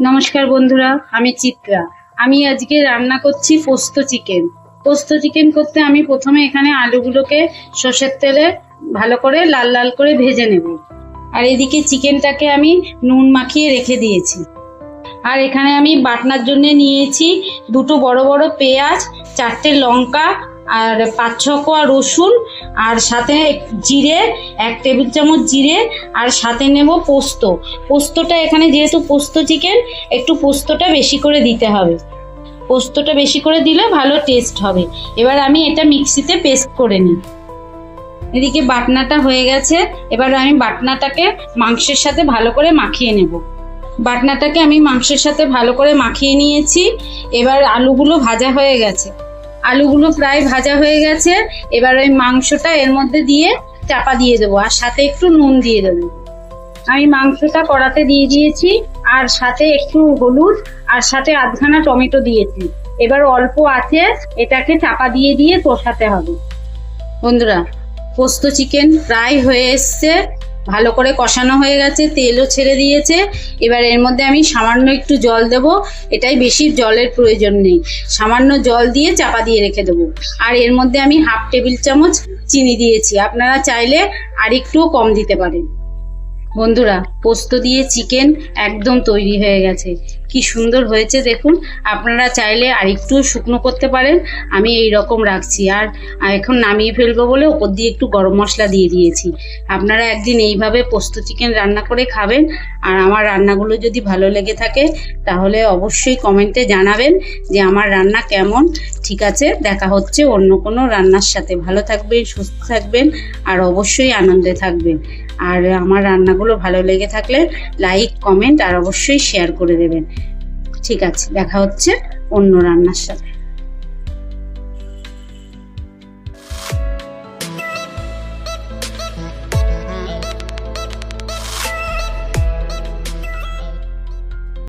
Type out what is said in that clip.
নমস্কার বন্ধুরা, আমি চিত্রা। আমি আজকে রান্না করছি পোস্ত চিকেন। পোস্ত চিকেন করতে আমি প্রথমে এখানে আলুগুলোকে সর্ষের তেলে ভালো করে লাল লাল করে ভেজে নেব। আর এদিকে চিকেনটাকে আমি নুন মাখিয়ে রেখে দিয়েছি। আর এখানে আমি বাটনার জন্য নিয়েছি দুটো বড় বড় পেঁয়াজ, চারটে লঙ্কা আর পাঁচ ছ কোয়া রসুন, আর সাথে জিরে, এক টেবিল চামচ জিরে, আর সাথে নেব পোস্ত। পোস্তটা এখানে যেহেতু পোস্ত চিকেন, একটু পোস্তটা বেশি করে দিতে হবে। পোস্তটা বেশি করে দিলে ভালো টেস্ট হবে। এবার আমি এটা মিক্সিতে পেস্ট করে নিই। এদিকে বাটনাটা হয়ে গেছে। এবার আমি বাটনাটাকে মাংসের সাথে ভালো করে মাখিয়ে নেব। বাটনাটাকে আমি মাংসের সাথে ভালো করে মাখিয়ে নিয়েছি। এবার আলুগুলো ভাজা হয়ে গেছে। আলুগুলো প্রায় ভাজা হয়ে গেছে। এবার ওই মাংসটা এর মধ্যে দিয়ে চাপা দিয়ে দেবো, আর সাথে একটু নুন দিয়ে দেবো। আমি মাংসটা কড়াতে দিয়ে দিয়েছি, আর সাথে একটু হলুদ, আর সাথে আধখানা টমেটো দিয়েছি। এবার অল্প আছে, এটাকে চাপা দিয়ে দিয়ে কষাতে হবে। বন্ধুরা, পোস্ত চিকেন প্রায় হয়ে এসছে। ভালো করে কষানো হয়ে গেছে, তেলও ছেড়ে দিয়েছে। এবার এর মধ্যে আমি সামান্য একটু জল দেব। এটাই বেশি জলের প্রয়োজন নেই। সামান্য জল দিয়ে চাপা দিয়ে রেখে দেবো। আর এর মধ্যে আমি হাফ টেবিল চামচ চিনি দিয়েছি। আপনারা চাইলে আর একটুও কম দিতে পারেন। বন্ধুরা, পোস্ত দিয়ে চিকেন একদম তৈরি হয়ে গেছে। কি সুন্দর হয়েছে দেখুন। আপনারা চাইলে আরেকটু শুকনো করতে পারেন। আমি এই রকম রাখছি। আর এখন নামিয়ে ফেলব বলে ওপর দিয়ে একটু গরম মশলা দিয়ে দিয়েছি। আপনারা একদিন এইভাবে পোস্ত চিকেন রান্না করে খাবেন। আর আমার রান্নাগুলো যদি ভালো লেগে থাকে, তাহলে অবশ্যই কমেন্টে জানাবেন যে আমার রান্না কেমন। ঠিক আছে, দেখা হচ্ছে অন্য কোনো রান্নার সাথে। ভালো থাকবেন, সুস্থ থাকবেন, আর অবশ্যই আনন্দে থাকবেন। আর আমার রান্নাগুলো ভালো লেগে থাকলে লাইক, কমেন্ট আর অবশ্যই শেয়ার করে দেবেন। ঠিক আছে, দেখা হচ্ছে অন্য রান্নার সাথে।